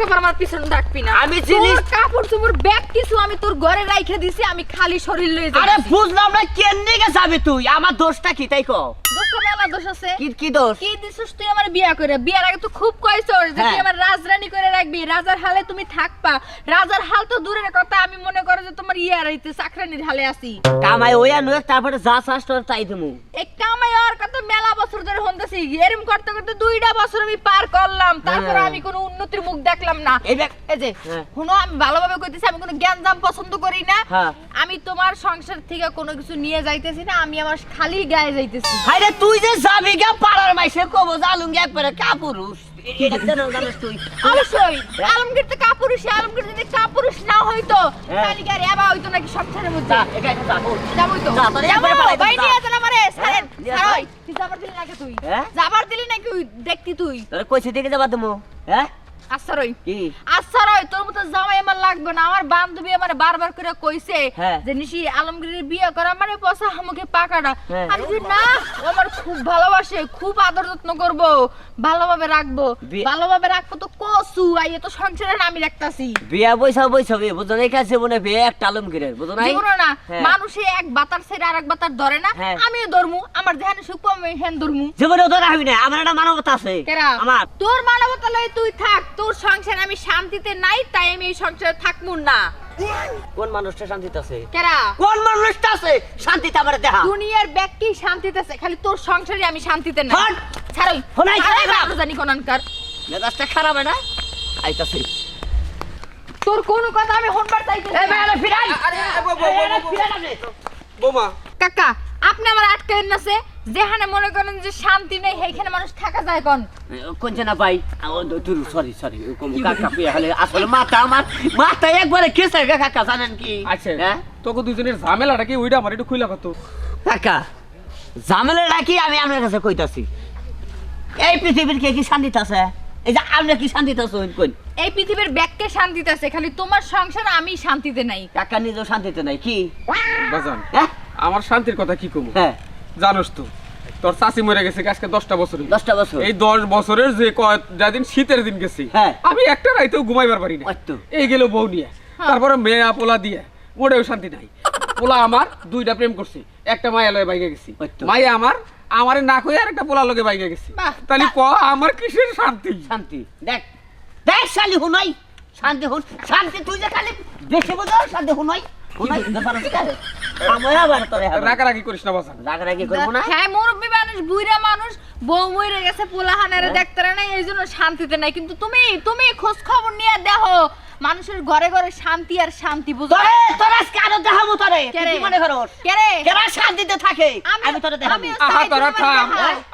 আমার পিছনে ডাকবি না। আমি জিনিস- কাপড় চোপড় ব্যাগ কিছু আমি তোর ঘরে রাইখে দিছি আমি খালি শরীর লয়ে আরে বুঝলাম না কেন যাবি তুই? আমার দোষটা কি তাই কো দোষটা মেলা দোষ আছে। কি কি দোষ? কি দিছিস তুই আমার বিয়া করে? বিয়ার আগে তো খুব কইছস যে তুই হ্যাঁ। আমার রাজরানী করে রাখবি। রাজার হালে তুমি থাকবা। রাজার হাল তো দূরের কথা আমি মনে করো যে তোমার ইয়ার হইতে চাকরানির হালে আছি। কামাই ওয়া নুয়ে তারপরে যা চাস তোর তাই দিমু এই কামাই আর কত মেলা বছর এরম করতে করতে দুইটা বছর আমি পার করলাম তারপর হ্যাঁ। আমি কোনো উন্নতির মুখ দেখলাম না এই যে হ্যাঁ। শুনো আমি ভালোভাবে কইতেছি আমি কোনো জ্ঞানজাম পছন্দ করি না হ্যাঁ। আমি তোমার সংসার থেকে কোনো কিছু নিয়ে যাইতেছি না আমি আমার খালি গায়ে যাইতেছি আরে তুই যে যাবি গা পাড়ার মাইসে কবো জালুঙ্গি একবারে কাপুরুষ অবশ্যই আলমগীর তো কাপুরুষ আলমগীর যদি কাপুরুষ না হইতো হ্যাঁ। তাহলে কি আর এবা হইতো নাকি সংসারের মধ্যে যা একা একা যা ওঠ। যাবই তো যা, তোরে যাব, একবারে পালাই দিবো, ভাই নিয়ে যান আমারে ছাড়েন নিয়ে ছাড় যা। ওই, তুই যাবার দিলি নাকি তুই হ্যাঁ? যাবার দিলি নাকি দেখতি তুই তোরে কইছে দিকে যাবা তুমি হ্যাঁ আচ্ছা রই কি আচ্ছা তোর মতো জামাই আমার লাগবে না আমার বান্ধবী আমার বারবার করে কইছে হ্যাঁ। যে নিশি আলমগীরের বিয়ে করা মানে পয়সা আমাকে পাকাটা হ্যাঁ। আমি যে না আমার খুব ভালোবাসে খুব আদর যত্ন করব ভালোভাবে রাখব ভালোভাবে রাখব তো কসু আইয়ে তো সংসারে আমি রাখতাছি। বিয়া বুঝো না একা জীবনে বিয়ে একটা আলম গিরের বুঝো না হ্যাঁ। মানুষে এক বাতার ছেড়ে আরেক বাতার ধরে না হ্যাঁ। আমিও ধরমু আমার সুখ আমি হেন ধরমু। জীবনে না আমার একটা মানবতা আছে আমার। তোর মানবতা লই তুই থাক তোর সংসারে আমি শান্তিতে নাই তাই আমি এই সংসারে থাকমু না। কোন মানুষটা শান্তিতে আছে? কেরা? কোন মানুষটা আছে শান্তিতে আমার দেখা দুনিয়ার ব্যক্তি শান্তিতে আছে খালি তোর সংসারে আমি শান্তিতে নাই। হট! ছাড়ই। বাবু জানি কোনানকার মেজাজটা খারাপ না? আইতাছি। তোর কোন কথা আমি চাইতে এই মেয়েরা ফিরাই। আরে, আপনি। বোমা কাকা আপনি আমার আটকাইন নাছে যেখানে মনে করেন যে শান্তি নেই সেইখানে মানুষ থাকা যায় কোন। কোনছে না ভাই? তুই সরি সরি কাকা হলে আসলে মাথা আমার মাথা একবারে কেসে গে কাকা জানেন কি? আচ্ছা হ্যাঁ? তোকে দুজনের ঝামেলাটা কি ওইটা আমার একটু খুইলা কত কাকা ঝামেলা রাখি আমি আপনার কাছে কইতাছি। এই পৃথিবীর কে কি শান্তিতে আছে? এই যে আপনি কি শান্তিতে আছেন? কোন এই পৃথিবীর ব্যক্তি শান্তিতে আছে খালি তোমার সংসার আমি শান্তিতে নাই। কাকা নিজেও শান্তিতে নাই কি? বাজান হ্যাঁ? আমার শান্তির কথা কি কমু? হ্যাঁ। জানোস তো তোর চাষি মরে গেছে আজকে দশটা বছর দশটা বছর? এই দশ বছরের যে কয়টা দিন শীতের দিন গেছি হ্যাঁ। আমি একটা রাইতেও ঘুমাইবার পারি না এই গেল বউ নিয়ে তারপরে মেয়া পোলা দিয়ে মোটেও শান্তি নাই। পোলা আমার দুইটা প্রেম করছে একটা মায়া লয়ে বাইকে গেছি। মায়া আমার আমারে না কই আর একটা পোলা লগে বাইকে গেছি। তাহলে ক আমার কিসের শান্তি? শান্তি। দেখ দেখ শালি হুনাই। শান্তি হুন শান্তি তুই যে খালি বেশি বোঝো শান্তি হুনাই। হুনাই। ব্যাপার আছে কারে আমার আবার তোরে রাগারাগি করিস না বাজান রাগ রাগি করব না? হ্যাঁ মুরব্বী মানুষ বুইরা মানুষ বউ মরে গেছে পোলাহানারে হ্যাঁ। দেখতে নাই এই জন্য শান্তিতে নাই। কিন্তু তুমি তুমি খোঁজ খবর নিয়ে দেখো মানুষের ঘরে ঘরে শান্তি আর শান্তি বুঝো? তোরে তোর আজকে আরও দেখাবো তোরে। কি মনে করস? কেরে কেরা শান্তিতে থাকে আমি- আমি তোরে দেখাবো। আহা তোরা থাম।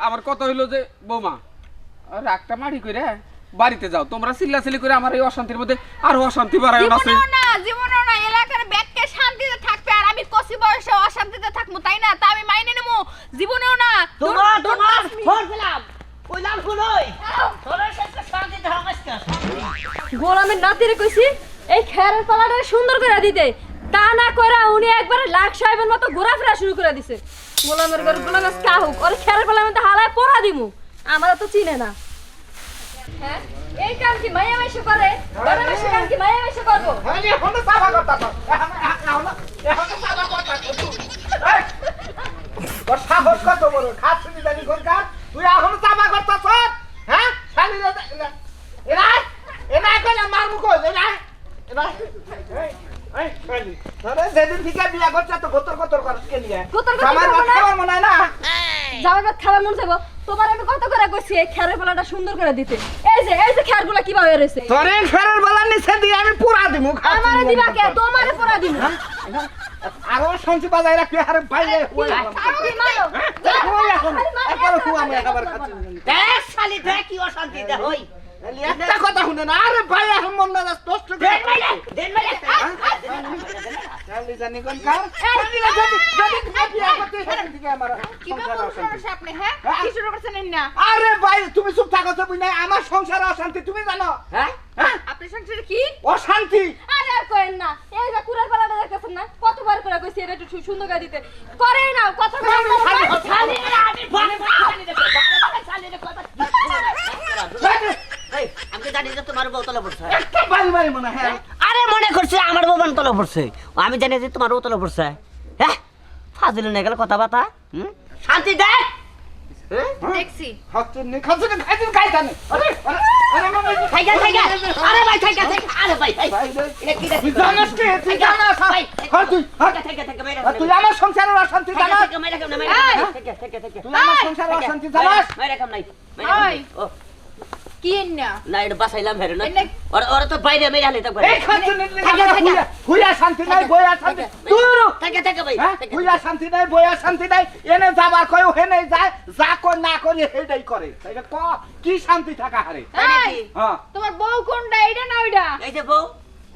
আমার কথা হইল যে বৌমা রাগটা মারি কইরে বাড়িতে যাও। তোমরা চিল্লাচিল্লি করে আমার এই অশান্তির মধ্যে আরও অশান্তি বাড়ায় না জীবনেও না জীবনেও এলাকার ব্যক্তি শান্তিতে থাকবে আর আমি কচি বয়সে অশান্তিতে থাকব তাই না তা আমি মাইনে নেব জীবনেও না তোমার Don't- don't তোমার touch me. ফোন দিলাম কইলাম শুনই তোরে সাথে শান্তিতে হবে আজকে গোলামের নাতিরে কইছি, এই খেরের পালাটা সুন্দর করে দিতে। তা না করে উনি একবারে লাখ সাহেবের মতো ঘোরাফেরা শুরু করে দিছে। গোলামের ঘর গোলামের কা হোক ওর খেরের পালার মধ্যে হালায় পড়া দিমু। আমরা তো চিনে না। হ্যাঁ? এই কাম কি মাইশে করে? বড় কাম কি মাইশে করব? খাচ্ছি জানি কোনকার তুই এখনও চাপা করতাছ হ্যাঁ? তো গতর মনে মন পুরা দিমু আমারে মনে দিবা কে তোমারে খাচ্ছি দেখ শালি দেখ কি অশান্তি ওই একটা কথা শুনে না আরে ভাই এখন মন না যাস দেন দেন জানি কোন কার? তুমি বিয়া করতে সেদিন থেকে আমার কীভাবে সংসারে অশান্তি। আপনি হ্যাঁ? কি শুরু করছেন না? আরে ভাই তুমি চুপ থাকো তো বুঝ নাই আমার সংসারে অশান্তি তুমি জানো। হ্যাঁ? হ্যাঁ? সংসারে কি? অশান্তি। আরে আর করেন না। এই যে কুড়ার পালাটা দেখতেছেন না? কতবার করে কইছি এটা একটু সুন্দর করে দিতে। করেই না। শালি রে আমি বারে বারে শালি রে বারে বারে শালি রে কথা এই আমি তো জানি যে তোমার বউ তলে পড়ছে। বাড়ি বাড়ি মনে হয়। আরে মনে করছে আমার বউ তলে পড়ছে। আমি জানি যে তোমার বউ তলে পড়ছে। হ্যাঁ? ফাজিল নিয়ে গেল কথা বাতা হুম? শান্তি দেখ হ্যাঁ? দেখছি? তুই আমার সংসারের অশান্তি জানাস। তুই আমার সংসারের অশান্তি জানাস? কি না? না, এটা বাঁচাইলাম হেরে না। এনে- ওরা- ওরা তো বাইরে মেরে হালে থাকবে। এই খাচ্ছুনি থাইকা, থাইকা। হুইয়া শান্তি নাই বইয়া শান্তি তুই থাইকা, থাইকা ভাই, থাইকা। হুইয়া শান্তি নাই বইয়া শান্তি নাই এনে যাবার কয় হেনে যায় যা কই না করি হেডাই করে। এটা ক? কি শান্তি থাকা হারে? হ্যাঁ। তোমার বউ কোনটা এইটা না ওইটা এই যে বউ,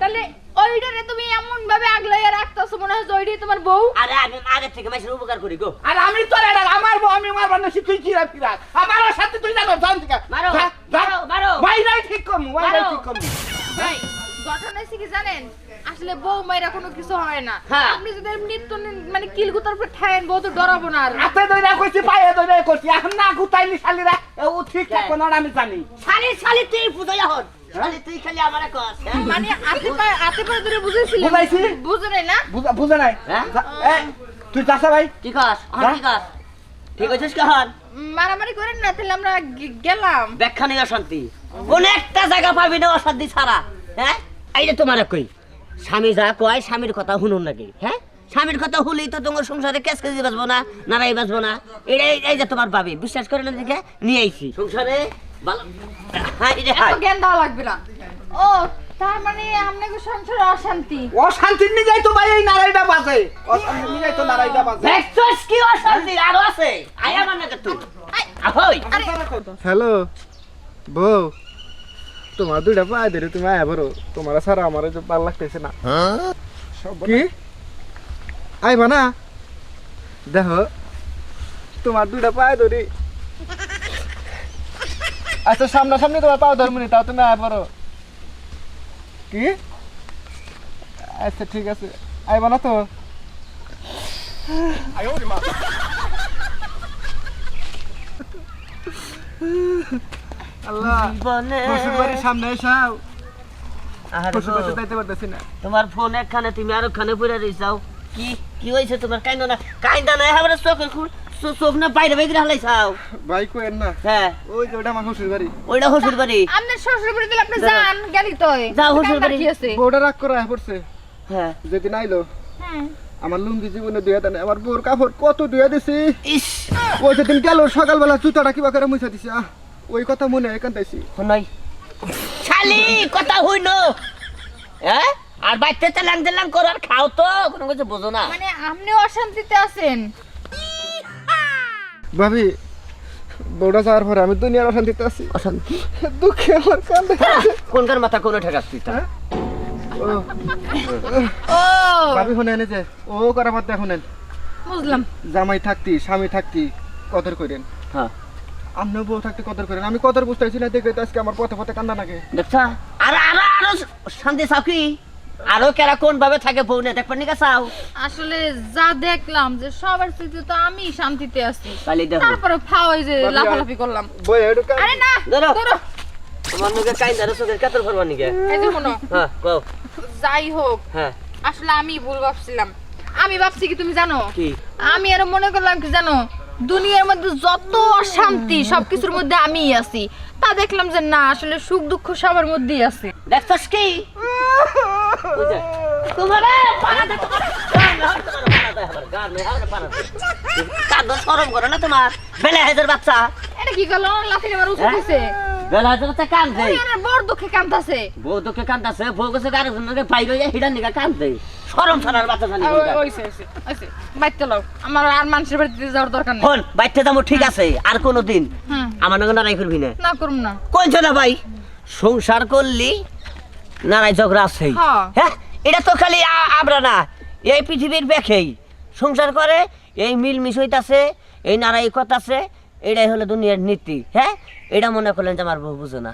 তাহলে ওইটারে তুমি এমন ভাবে আগলাইয়া রাখতেছো মনে হয় যে তোমার বউ? আরে আমি আগে থেকে মাইসের উপকার করি গো। আর আমি তোর এটা আমার বউ আমি মারবার না তুই কিরা ফিরা। আমার সাথে তুই জানো জান থেকে মারো, যা, যা। মারো, মারো। বাইরাই ঠিক করমু বাইরাই মারো। ঠিক করমু। ভাই ঘটনা হয়েছে কি জানেন? আসলে বউ মাইরা কোনো কিছু হয় না। হ্যাঁ। আপনি যদি মৃত্যু মানে কিলগুতার উপর ঠায়েন বউ তো ডরাবো না আর। হাতে ধরে কইছি পায়ে ধরে কইছি এখন না গুতাইলি শালিরা ও ঠিক হ্যাঁ। থাকো না আমি জানি। শালি শালি তুই পুজোয় হন। তুই খালি আমার কস? মানে আতে পায়ে ধরে বুঝেছিলেন? বুঝাইছি? বুঝে নাই না? বুঝা বুঝা নাই? এই তুই চাষা ভাই? কি কস? হন? ঠিক হইছিস কখন মারামারি করেন না তাহলে আমরা গেলাম। ব্যাখ্যা নেই অশান্তি কোন একটা জায়গা পাবি না অশান্তি ছাড়া হ্যাঁ? এই যে তোমার কই স্বামী যা কয় স্বামীর কথা শুনুন নাকি হ্যাঁ? স্বামীর কথা হলেই তো তোমার সংসারে ক্যাশ কেজি বাঁচবো না নারাই বাঁচবো না। এটাই এই যে তোমার ভাবি বিশ্বাস করে না দেখে নিয়ে আইছি। সংসারে? ভালো। এই যে হাই। এত জ্ঞান দেওয়া লাগবে না। ও তার মানে আপনাকে সংসারে অশান্তি। অশান্তি নিয়ে যাই তো ভাই এই নারাইটা বাজে। অশান্তি নিয়ে যাই তো নারাইটা বাজে। দেখছস কি অশান্তি? আরও আছে। আয়া মানে তুই। আহই। হ্যালো। বউ তোমার দুইটা পায়ে ধরে তুমি আয়া বড় তোমার সারা আমার যে ভালো লাগতেছে না। কি? আইবা না। দেখো তোমার দুইটা পায়ে ধরি। আচ্ছা সামনাসামনি তোমার পাও ধরবনি তাও তুমি আয় বড় কি? আচ্ছা ঠিক আছে। আইবা না তো। আল্লাহ। জীবনে। সামনে এসাও। না। তোমার ফোন একখানে তুমি আর ওখানে পড়ে রইছাও। কি কি হয়েছে তোমার? কাইন্দ না কাইন্দা না আমার চোখে চো- চোখ না বাইরে বাইরে হালাইছাও? ভাই কোয়েন না। হ্যাঁ। ওই যে ওটা আমার শ্বশুর বাড়ি। ওইটা হসুর বাড়ি? আপনার শ্বশুর বাড়ি দিলে আপনি যান গেলি তো যাও, শ্বশুর বাড়ি। বউটা রাগ করে পড়ছে। হ্যাঁ। যেদিন আইলো হুম। আমার লুঙ্গি জীবনে দুয়া দেন আমার বউর কাপড় কত দুয়া দিছি। ওই যেদিন গেল সকালবেলা জুতাটা কিবা করে মুছা দিছি। ওই কথা মনে হয় শুনাই শালি কথা হইন হ্যাঁ আর বাইতে তেলাং তেলাং করো আর খাও তো কোনো কিছু বোঝো না। মানে আপনি অশান্তিতে আছেন। ভাবি বউটা যাওয়ার পরে আমি দুনিয়ার অশান্তিতে আছি। অশান্তি? দুঃখে আমার কান্দে কোনকার মাথা কোনো ঠেকাস তুই তা? ও, ও। ভাবি শুনেন যে ও করা মাত্র শুনেন। বুঝলাম। জামাই থাকতি স্বামী থাকতি কদর করেন। হ্যাঁ। আপনিও বউ থাকতে কদর করেন। আমি কদর বুঝতেছি না দেখে আজকে আমার পথে পথে কান্দা লাগে। দেখছা? আর আরও আরও শান্তি চাও কি? আরও কেরা কোন ভাবে থাকে বউ নে দেখবেন নিকা চাও? আসলে যা দেখলাম যে সবার স্মৃতি তো আমি শান্তিতে আছি। তাহলে দেখো। তারপরে ফাও এই যে লাফালাফি করলাম। বই একটু আরে না ধরো। ধরো। তোমার মুখে কাইন্দারে চোখের কাতর ফরবার নিকে। এই যে শোনো হ্যাঁ কও। যাই হোক হ্যাঁ। আসলে আমি ভুল ভাবছিলাম। আমি ভাবছি কি তুমি জানো? কি? আমি আর মনে করলাম কি জানো? দুনিয়ার মধ্যে যত অশান্তি সবকিছুর মধ্যে আমিই আছি। তা দেখলাম যে না আসলে সুখ দুঃখ সবার মধ্যেই আছে। দেখছস কি? তোমার পানাতে তোমার গান না হয় তোমার পানাতে আমার গান নেই আমার পানাতে কাঁদো শরম করো না তোমার? বেলা হাজার বাচ্চা। এটা কি করল? লাথি আমার উচিত হ্যাঁ? বেলা হাজার বাচ্চা কান্দে বড় দুঃখে কান্দাছে বউ তোকে কান্দাছে বউ কাছে গাড়ি জনকে বাইরে যায় হিডার নিকা কান্দে শরম ছাড়ার বাচ্চা জানি ওইছে ওইছে ওইছে। বাইতে লও। আমার আর মানুষের বাড়িতে যাওয়ার দরকার নেই। হন বাইতে যাব ঠিক আছে। আর কোনো দিন। হুম। আমার নাকি নারাই করবি না। না না। কইছ না ভাই সংসার করলি নারাই ঝগড়া আছেই হ্যাঁ। এটা তো খালি আমরা না। এই পৃথিবীর ব্যাখেই সংসার করে এই মিল মিশইতাছে এই নারাই কথা আছে এটাই হলো দুনিয়ার নীতি। হ্যাঁ? এটা মনে করলেন যে আমার বউ বুঝো না।